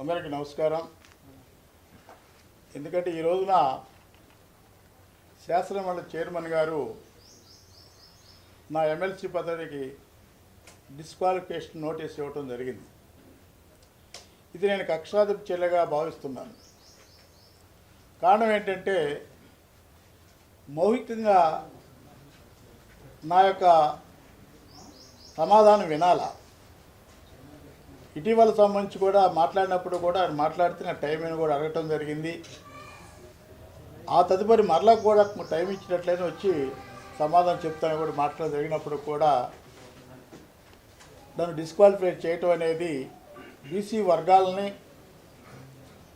అందరికీ నమస్కారం. ఎందుకంటే ఈ రోజున శాసనమండలి చైర్మన్ గారు నా ఎమ్మెల్సీ పదవికి డిస్క్వాలిఫికేషన్ నోటీస్ ఇవ్వటం జరిగింది. ఇది నేను కక్షాధిప చెల్లెగా భావిస్తున్నాను. కారణం ఏంటంటే మౌఖికంగా నా యొక్క సమాధానం వినాలా? ఇటీవల సంబంధించి కూడా మాట్లాడినప్పుడు కూడా ఆయన మాట్లాడితే నా టైం అని కూడా అడగటం జరిగింది. ఆ తదుపరి మరలా కూడా టైం ఇచ్చినట్లయితే వచ్చి సమాధానం చెప్తాను కూడా మాట్లాడ జరిగినప్పుడు కూడా నన్ను డిస్క్వాలిఫై చేయటం అనేది బీసీ వర్గాలని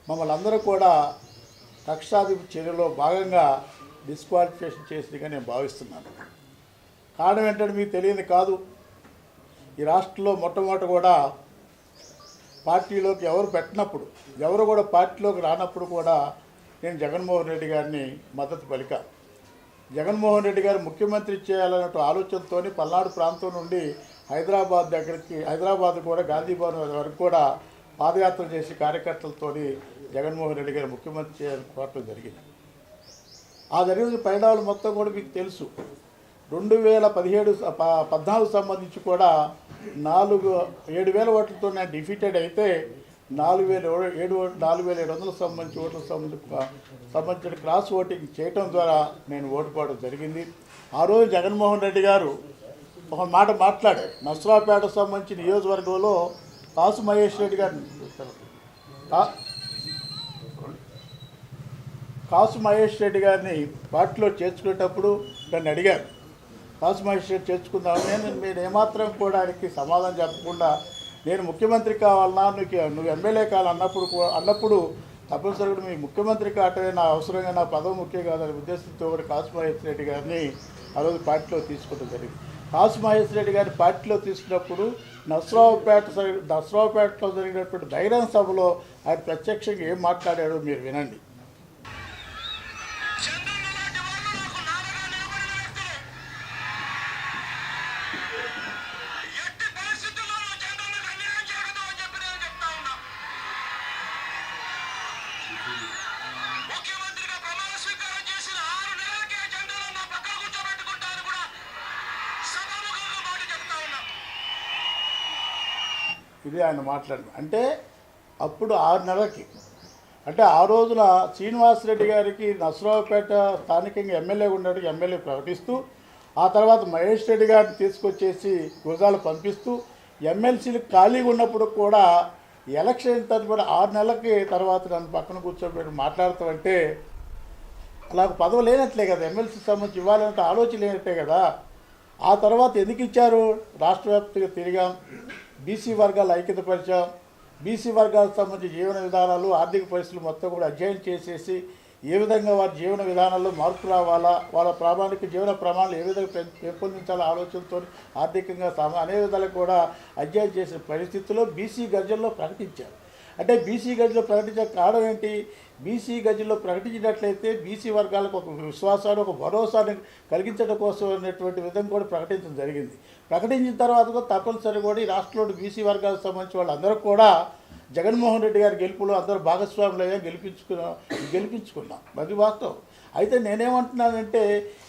మమ్మల్ని అందరూ కూడా కక్షాధిప చర్యలో భాగంగా డిస్క్వాలిఫికేషన్ చేసిందిగా నేను భావిస్తున్నాను. కారణం ఏంటంటే మీకు తెలియదు కాదు. ఈ రాష్ట్రంలో మొట్టమొదటి కూడా పార్టీలోకి ఎవరు పెట్టినప్పుడు ఎవరు కూడా పార్టీలోకి రానప్పుడు కూడా నేను జగన్మోహన్ రెడ్డి గారిని మద్దతు పలికా. జగన్మోహన్ రెడ్డి గారు ముఖ్యమంత్రి చేయాలనే ఆలోచనతో పల్నాడు ప్రాంతం నుండి హైదరాబాద్ దగ్గరికి హైదరాబాద్ కూడా గాంధీ భవన్ వరకు కూడా పాదయాత్ర చేసి కార్యకర్తలతోని జగన్మోహన్ రెడ్డి గారు ముఖ్యమంత్రి చేయాలని కోరటం జరిగింది. ఆ జరిగిన పరిణామాలు మొత్తం కూడా మీకు తెలుసు. రెండు వేల పదిహేడు పద్నాలుగు సంబంధించి కూడా నాలుగు ఏడు వేల ఓట్లతో నేను డిఫీటెడ్ అయితే నాలుగు వేల ఏడు నాలుగు వేల ఏడు వందలకు సంబంధించి ఓట్లకు సంబంధించి సంబంధించిన క్రాస్ ఓటింగ్ చేయటం ద్వారా నేను ఓటుకోవడం జరిగింది. ఆ రోజు జగన్మోహన్ రెడ్డి గారు ఒక మాట మాట్లాడారు. నస్రాపేట సంబంధించి నియోజకవర్గంలో కాసు మహేష్ రెడ్డి గారిని కాసు మహేష్ రెడ్డి గారిని పార్టీలో చేర్చుకునేటప్పుడు నన్ను అడిగారు. కాసు మహేష్ చేర్చుకుందాం నేను మీరు ఏమాత్రం కూడా ఆయనకి సమాధానం చెప్పకుండా నేను ముఖ్యమంత్రి కావాలన్నా నీకు నువ్వు ఎమ్మెల్యే కావాలన్నప్పుడు అన్నప్పుడు తప్పనిసరిగా మీ ముఖ్యమంత్రి కావటమే నా అవసరంగా నా పదవి ముఖ్యం కాదనే ఉద్దేశంతో కూడా కాసు మహేష్ రెడ్డి గారిని ఆ రోజు పార్టీలో తీసుకోవడం జరిగింది. కాసు మహేష్ రెడ్డి గారిని పార్టీలో తీసుకున్నప్పుడు నసరావుపేట నసరావుపేటలో జరిగినటువంటి బహిరంగ సభలో ఆయన ప్రత్యక్షంగా ఏం మాట్లాడాడో మీరు వినండి. ఇది ఆయన మాట్లాడింది అంటే అప్పుడు ఆరు నెలలకి. అంటే ఆ రోజున శ్రీనివాసరెడ్డి గారికి నసరావుపేట స్థానికంగా ఎమ్మెల్యే ఉన్నాడు ఎమ్మెల్యే ప్రకటిస్తూ ఆ తర్వాత మహేష్ రెడ్డి గారిని తీసుకొచ్చేసి గుజాలు పంపిస్తూ ఎమ్మెల్సీలు ఖాళీగా ఉన్నప్పుడు కూడా ఎలక్షన్ తదుపరి ఆరు నెలలకి తర్వాత నన్ను పక్కన కూర్చోబెట్టి మాట్లాడుతామంటే నాకు పదవి లేనట్లే కదా ఎమ్మెల్సీ సంబంధించి ఇవ్వాలంటే ఆలోచన లేనట్లే కదా. ఆ తర్వాత ఎందుకు ఇచ్చారు? రాష్ట్ర వ్యాప్తంగా తిరిగాం. బీసీ వర్గాలు ఐక్యతపరిచాం. బీసీ వర్గాలకు సంబంధించి జీవన విధానాలు ఆర్థిక పరిస్థితులు మొత్తం కూడా అధ్యయనం చేసేసి ఏ విధంగా వారి జీవన విధానాల్లో మార్పు రావాలా వాళ్ళ ప్రామాణిక జీవన ప్రమాణాలు ఏ విధంగా పెంపొందించాలో ఆలోచనతో ఆర్థికంగా సమ అనే విధాలు కూడా అధ్యయనం చేసిన పరిస్థితుల్లో బీసీ గర్జల్లో ప్రకటించారు. అంటే బీసీ గదిలో ప్రకటించే కారణం ఏంటి? బీసీ గదిలో ప్రకటించినట్లయితే బీసీ వర్గాలకు ఒక విశ్వాసాన్ని ఒక భరోసాని కలిగించడం కోసం అనేటువంటి విధంగా కూడా ప్రకటించడం జరిగింది. ప్రకటించిన తర్వాత కూడా తప్పనిసరి కూడా ఈ రాష్ట్రంలోని బీసీ వర్గాలకు సంబంధించిన వాళ్ళందరూ కూడా జగన్మోహన్ రెడ్డి గారి గెలుపులో అందరూ భాగస్వాములు అయ్యా గెలిపించుకున్నాం గెలిపించుకున్నాం. అది వాస్తవం. అయితే నేనేమంటున్నానంటే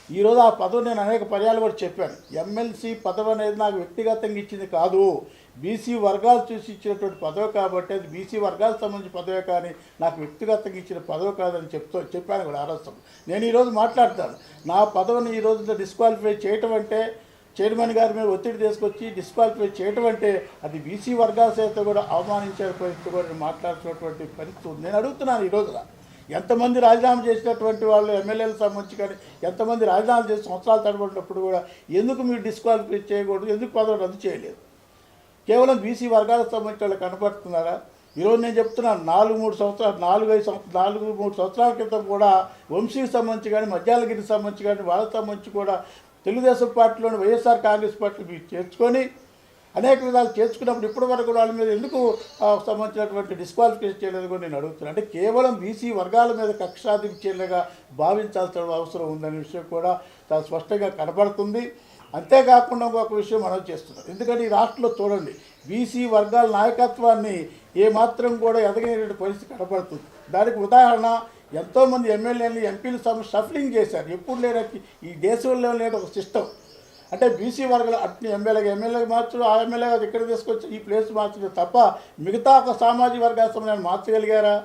ఈరోజు ఆ పదవి నేను అనేక పర్యాలు కూడా చెప్పాను. ఎమ్మెల్సీ పదవి అనేది నాకు వ్యక్తిగతంగా ఇచ్చింది కాదు. బీసీ వర్గాలు చూసి ఇచ్చినటువంటి పదవి కాబట్టి అది బీసీ వర్గాలకు సంబంధించిన పదవి కానీ నాకు వ్యక్తిగతంగా ఇచ్చిన పదవి కాదని చెప్తూ చెప్పాను కూడా ఆరోస్తాం నేను ఈరోజు మాట్లాడతాను. నా పదవిని ఈ రోజు డిస్క్వాలిఫై చేయటం అంటే చైర్మన్ గారి మీద ఒత్తిడి తీసుకొచ్చి డిస్క్వాలిఫై చేయటం అంటే అది బీసీ వర్గాల చేత కూడా అవమానించే పరిస్థితి కూడా మాట్లాడుతున్నటువంటి పరిస్థితి ఉంది. నేను అడుగుతున్నాను ఈ రోజున. ఎంతమంది రాజీనామా చేసినటువంటి వాళ్ళు ఎమ్మెల్యేలకు సంబంధించి కానీ ఎంతమంది రాజీనామా చేసి సంవత్సరాలు తడబడినప్పుడు కూడా ఎందుకు మీరు డిస్క్వాలిఫై చేయకూడదు ఎందుకు పదవి రద్దు చేయలేదు? కేవలం బీసీ వర్గాలకు సంబంధించిన వాళ్ళు కనపడుతున్నారా? ఈరోజు నేను చెప్తున్నాను నాలుగు మూడు సంవత్సరాలు నాలుగు ఐదు సంవత్సరాలు నాలుగు మూడు సంవత్సరాల క్రితం కూడా వంశీకి సంబంధించి కానీ మధ్యాలగిరికి సంబంధించి కానీ వాళ్ళకి సంబంధించి కూడా తెలుగుదేశం పార్టీలోని వైఎస్ఆర్ కాంగ్రెస్ పార్టీ మీరు చేర్చుకొని అనేక విధాలు చేర్చుకున్నప్పుడు ఇప్పటి వరకు వాళ్ళ మీద ఎందుకు సంబంధించినటువంటి డిస్క్వాలిఫికేషన్ చేయలేదు కూడా నేను అడుగుతున్నాను అంటే కేవలం బీసీ వర్గాల మీద కక్షాధిపత్యంగా భావించాల్సిన అవసరం ఉందనే విషయం కూడా చాలా స్పష్టంగా కనబడుతుంది అంతేకాకుండా ఒక విషయం మనం చేస్తున్నాం. ఎందుకంటే ఈ రాష్ట్రంలో చూడండి బీసీ వర్గాల నాయకత్వాన్ని ఏమాత్రం కూడా ఎదగనేటువంటి పరిస్థితి కనబడుతుంది దానికి ఉదాహరణ ఎంతోమంది ఎమ్మెల్యేలు ఎంపీలు సఫలింగ్ చేశారు. ఎప్పుడు లేని ఈ దేశంలో లేని ఒక సిస్టమ్ అంటే బీసీ వర్గాలు అట్ని ఎమ్మెల్యేగా ఎమ్మెల్యేగా మార్చు ఆ ఎమ్మెల్యేగా ఇక్కడ తీసుకొచ్చి ఈ ప్లేస్ మార్చడం తప్ప మిగతా ఒక సామాజిక వర్గాల సంబంధించి మార్చగలిగారా?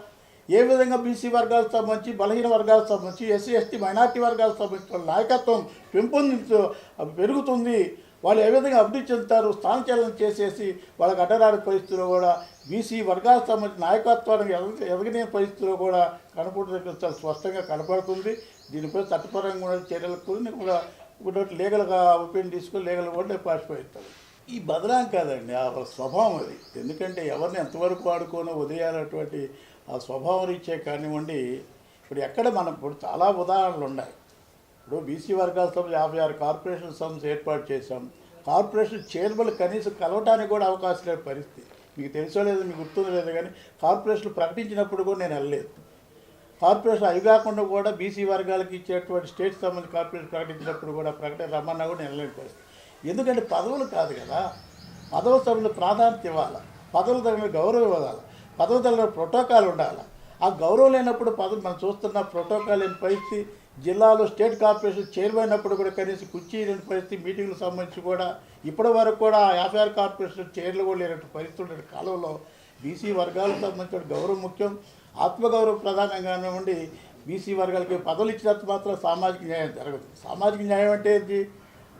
ఏ విధంగా బీసీ వర్గాలకు సంబంధించి బలహీన వర్గాలకు సంబంధించి ఎస్సీ ఎస్టీ మైనార్టీ వర్గాలకు సంబంధించిన నాయకత్వం పెంపొందించు పెరుగుతుంది వాళ్ళు ఏ విధంగా అభివృద్ధి చెందుతారు స్థానచలనం చేసేసి వాళ్ళకి అడ్డరాని పరిస్థితుల్లో కూడా బీసీ వర్గాలకు సంబంధించిన నాయకత్వానికి ఎదగ పరిస్థితుల్లో కూడా కనపడుతుంది చాలా స్పష్టంగా కనపడుతుంది. దీనిపై చట్టపరంగా కూడా చర్యలకు కూడా ఇప్పుడు లీగల్గా ఒపీనియన్ తీసుకొని లీగల్ కూడా నేను పాసిపోయిస్తాను ఈ బదలాం కాదండి ఆ స్వభావం అది. ఎందుకంటే ఎవరిని ఎంతవరకు వాడుకోనో ఉదయాలటువంటి ఆ స్వభావం రీత్యా కానివ్వండి ఇప్పుడు ఎక్కడ మనం ఇప్పుడు చాలా ఉదాహరణలు ఉన్నాయి. ఇప్పుడు బీసీ వర్గాల యాభై ఆరు కార్పొరేషన్ సంస్థ ఏర్పాటు చేశాం. కార్పొరేషన్ చైర్మన్ కనీసం కలవటానికి కూడా అవకాశం లేని పరిస్థితి. మీకు తెలుసో లేదో మీకు గుర్తుందో లేదు కానీ కార్పొరేషన్ ప్రకటించినప్పుడు కూడా నేను వెళ్ళలేదు. కార్పొరేషన్ అవి కాకుండా కూడా బీసీ వర్గాలకు ఇచ్చేటువంటి స్టేట్ సంబంధించి కార్పొరేషన్ ప్రకటించినప్పుడు కూడా ప్రకటన రమ్మన్నా కూడా నేను పరిస్థితి ఎందుకంటే పదవులు కాదు కదా. పదవుల తగిన ప్రాధాన్యత ఇవ్వాలి? పదవుల తగిన గౌరవం ఇవ్వాలి? పదవుల తగిన ప్రోటోకాల్ ఉండాలి? ఆ గౌరవం లేనప్పుడు పదవి మనం చూస్తున్న ప్రోటోకాల్ లేని పరిస్థితి జిల్లాలో స్టేట్ కార్పొరేషన్ చైర్మన్ అప్పుడు కూడా కనీసం కుర్చీ లేని పరిస్థితి మీటింగ్లకు సంబంధించి కూడా ఇప్పటి వరకు కూడా ఆ యాభై ఆరు కార్పొరేషన్ చైర్లు కూడా లేనటువంటి పరిస్థితులు కాలంలో. బీసీ వర్గాలకు సంబంధించిన గౌరవం ముఖ్యం. ఆత్మగౌరవం ప్రధానంగానే ఉండి బీసీ వర్గాలకి పదవులు ఇచ్చినంత మాత్రం సామాజిక న్యాయం జరగదు. సామాజిక న్యాయం అంటే ఏంటి?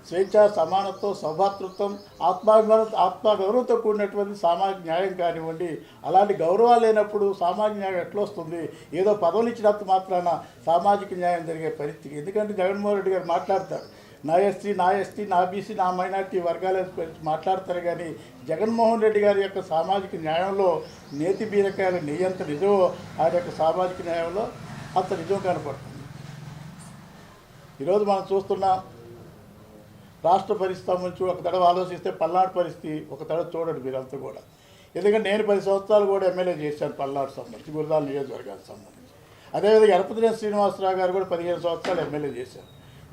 స్వేచ్ఛ సమానత్వం సౌభాతృత్వం ఆత్మాభిమాన ఆత్మగౌరవంతో కూడినటువంటి సామాజిక న్యాయం కానివ్వండి అలాంటి గౌరవాలు లేనప్పుడు సామాజిక న్యాయం ఎట్లా వస్తుంది? ఏదో పదవులు ఇచ్చినంత మాత్రాన సామాజిక న్యాయం జరిగే పరిస్థితి. ఎందుకంటే జగన్మోహన్ రెడ్డి గారు మాట్లాడతారు నా ఎస్టీ నా ఎస్టీ నా బీసీ నా మైనార్టీ వర్గాల గురించి మాట్లాడతారు కానీ జగన్మోహన్ రెడ్డి గారి యొక్క సామాజిక న్యాయంలో నేతి బీరకాయలు నెయ్యంత నిజమో ఆయన యొక్క సామాజిక న్యాయంలో అంత నిజం కనపడుతుంది. ఈరోజు మనం చూస్తున్నాం రాష్ట్ర పరిస్థితి నుంచి ఒక తడవ ఆలోచిస్తే పల్నాడు పరిస్థితి ఒక తడ చూడండి మీరంతా కూడా. ఎందుకంటే నేను పది సంవత్సరాలు కూడా ఎమ్మెల్యే చేశాను పల్నాడు సంబంధించి గురదాల నియోజకవర్గానికి సంబంధించి. అదేవిధంగా ఎరపతినేని శ్రీనివాసరావు గారు కూడా పదిహేను సంవత్సరాలు ఎమ్మెల్యే చేశారు.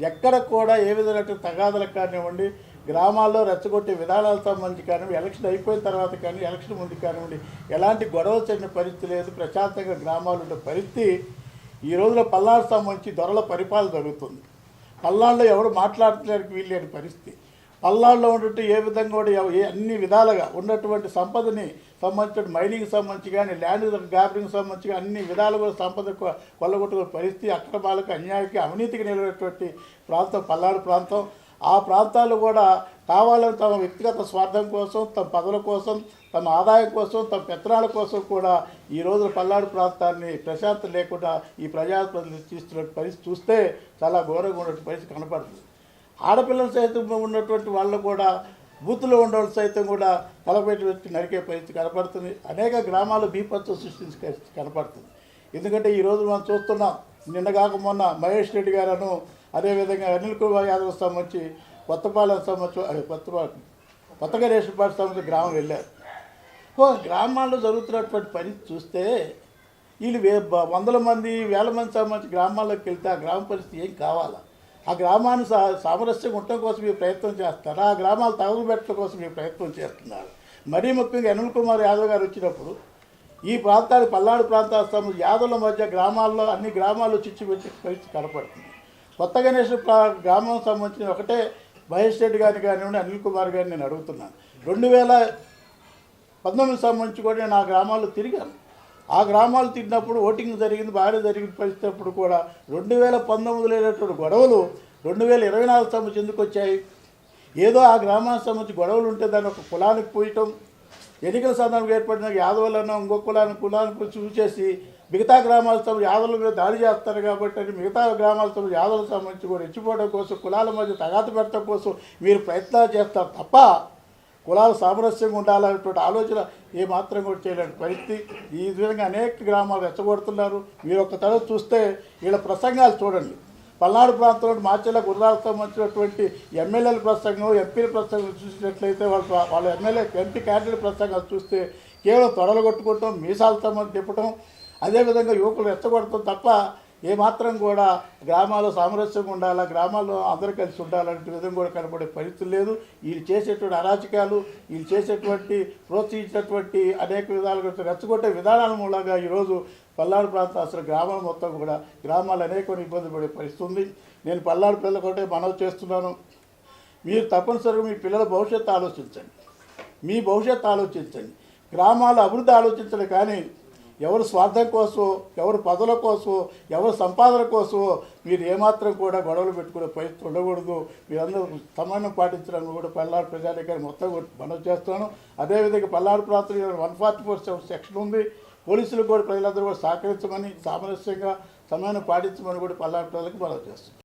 ఎక్కడ కూడా ఏ విధమైన తగాదలకు కానివ్వండి గ్రామాల్లో రెచ్చగొట్టే విధానాల సంబంధించి కానివ్వండి ఎలక్షన్ అయిపోయిన తర్వాత కానీ ఎలక్షన్ ముందు కానివ్వండి ఎలాంటి గొడవలు చెందిన పరిస్థితి లేదు. ప్రశాంతంగా గ్రామాలు ఉండే పరిస్థితి ఈ రోజున పల్నాడు సంబంధించి దొరల పరిపాలన జరుగుతుంది. పల్నాడులో ఎవరు మాట్లాడటానికి వీల్లేని పరిస్థితి. పల్నాడులో ఉన్నట్టు ఏ విధంగా కూడా అన్ని విధాలుగా ఉన్నటువంటి సంపదని సంబంధించిన మైనింగ్ సంబంధించి కానీ ల్యాండ్ గ్యాబరింగ్ సంబంధించి కానీ అన్ని విధాలుగా కూడా సంపద కొల్లగొట్టుకున్న కొల్లగొట్టుకునే పరిస్థితి అక్రమాలకు అన్యాయకి అవినీతికి నిలబడేటువంటి ప్రాంతం పల్నాడు ప్రాంతం. ఆ ప్రాంతాలు కూడా కావాలని తమ వ్యక్తిగత స్వార్థం కోసం తమ పదవుల కోసం తమ ఆదాయం కోసం తమ పెత్తనాల కోసం కూడా ఈ రోజు పల్నాడు ప్రాంతాన్ని ప్రశాంతం లేకుండా ఈ ప్రజాప్రతినిధులు తీస్తున్న పరిస్థితి చూస్తే చాలా ఘోరంగా ఉన్నటువంటి పరిస్థితి కనపడుతుంది. ఆడపిల్లల సైతం ఉన్నటువంటి వాళ్ళు కూడా బూత్లో ఉండేవాళ్ళు సైతం కూడా తలపెట్టి వ్యక్తి నరికే పరిస్థితి కనపడుతుంది. అనేక గ్రామాలు బీపత్వం సృష్టించి కనపడుతుంది. ఎందుకంటే ఈరోజు మనం చూస్తున్నాం నిన్న కాక మొన్న మహేష్ రెడ్డి గారను అదేవిధంగా అనిల్ కుమార్ యాదవ్ సంబంధించి కొత్తపాలెం సంబంధించి కొత్తపాటు కొత్తపాలెం కొత్తగా రేషన్ పార్టీ సంబంధించి గ్రామం వెళ్ళారు. ఓ గ్రామాల్లో జరుగుతున్నటువంటి పని చూస్తే వీళ్ళు వే వందల మంది వేల మంది సంబంధించి గ్రామాల్లోకి వెళ్తే ఆ గ్రామ పరిస్థితి ఏం కావాలా? ఆ గ్రామాన్ని సా సామరస్యం ఉండటం కోసం మీరు ప్రయత్నం చేస్తారు ఆ గ్రామాలు తగులుబెట్టడం కోసం మీరు ప్రయత్నం చేస్తున్నారు. మరీ ముఖ్యంగా అనిల్ కుమార్ యాదవ్ గారు వచ్చినప్పుడు ఈ ప్రాంతాలు పల్నాడు ప్రాంతాల సంబంధించి యాదవుల మధ్య గ్రామాల్లో అన్ని గ్రామాలు చిచ్చు పెట్టి పరిస్థితి కనపడుతుంది. కొత్త గణేష్ ప్రా గ్రామం సంబంధించిన ఒకటే మహేష్ రెడ్డి గారిని కానివ్వండి అనిల్ కుమార్ గారిని నేను అడుగుతున్నాను. రెండు వేల పంతొమ్మిది సంబంధించి కూడా నేను ఆ గ్రామాల్లో తిరిగాను. ఆ గ్రామాలు తిన్నప్పుడు ఓటింగ్ జరిగింది బాగానే జరిగిన పరిస్థితి అప్పుడు కూడా. రెండు వేల పంతొమ్మిదిలో లేనటువంటి గొడవలు రెండు వేల ఇరవై నాలుగు సంబంధించి ఎందుకు వచ్చాయి? ఏదో ఆ గ్రామానికి సంబంధించి గొడవలు ఉంటే దాన్ని ఒక కులానికి పోయటం ఎన్నికల సందర్భంగా ఏర్పడిన యాదవులను ఇంకో కులానికి కులానికి చూసేసి మిగతా గ్రామాలతో యాదవుల మీద దాడి చేస్తారు కాబట్టి అని మిగతా గ్రామాలతో యాదవులకు సంబంధించి కూడా రెచ్చిపోవడం కోసం కులాల మధ్య తగాత పెట్టడం కోసం మీరు ప్రయత్నాలు చేస్తారు తప్ప కులాలు సామరస్యంగా ఉండాలనేటువంటి ఆలోచన ఏ మాత్రం కూడా చేయలేని పరిస్థితి. ఈ విధంగా అనేక గ్రామాలు రెచ్చగొడుతున్నారు. మీరు ఒక తరం చూస్తే వీళ్ళ ప్రసంగాలు చూడండి. పల్నాడు ప్రాంతంలో మార్చేలా గుర్రాలకు సంబంధించినటువంటి ఎమ్మెల్యేల ప్రసంగం ఎంపీల ప్రసంగం చూసినట్లయితే వాళ్ళ వాళ్ళ ఎమ్మెల్యే ఎంపీ క్యాండిడేట్ ప్రసంగాలు చూస్తే కేవలం తొడలు కొట్టుకోవటం మీసాల సంబంధం తిప్పటం. అదేవిధంగా యువకులు రెచ్చగొడటం తప్ప ఏమాత్రం కూడా గ్రామాల్లో సామరస్యంగా ఉండాలా గ్రామాల్లో అందరూ కలిసి ఉండాలంటే విధంగా కూడా కనపడే పరిస్థితి లేదు. వీళ్ళు చేసేటువంటి అరాచకాలు వీళ్ళు చేసేటువంటి ప్రోత్సహించినటువంటి అనేక విధాలుగా రెచ్చగొట్టే విధానాల మూలంగా ఈరోజు పల్నాడు ప్రాంతం అసలు గ్రామాల మొత్తం కూడా గ్రామాలు అనేక ఇబ్బంది పడే పరిస్థితి ఉంది. నేను పల్నాడు పిల్లలు కొట్టే మనవి చేస్తున్నాను. మీరు తప్పనిసరిగా మీ పిల్లల భవిష్యత్తు ఆలోచించండి. మీ భవిష్యత్తు ఆలోచించండి. గ్రామాల అభివృద్ధి ఆలోచించండి కానీ ఎవరు స్వార్థం కోసం ఎవరు పదవుల కోసం ఎవరు సంపాదన కోసమో మీరు ఏమాత్రం కూడా గొడవలు పెట్టుకునే పరిస్థితి ఉండకూడదు. మీరందరూ సమానం పాటించడానికి కూడా పల్లారు ప్రజాధికారి మొత్తం కూడా మనవి చేస్తున్నాను. అదేవిధంగా పల్లారు ప్రాంతంలో వన్ ఫార్టీ ఫోర్ సెక్షన్ ఉంది. పోలీసులు కూడా ప్రజలందరూ కూడా సహకరించమని సామరస్యంగా సమానం పాటించమని కూడా పల్లారు ప్రజలకు మనవి చేస్తున్నాను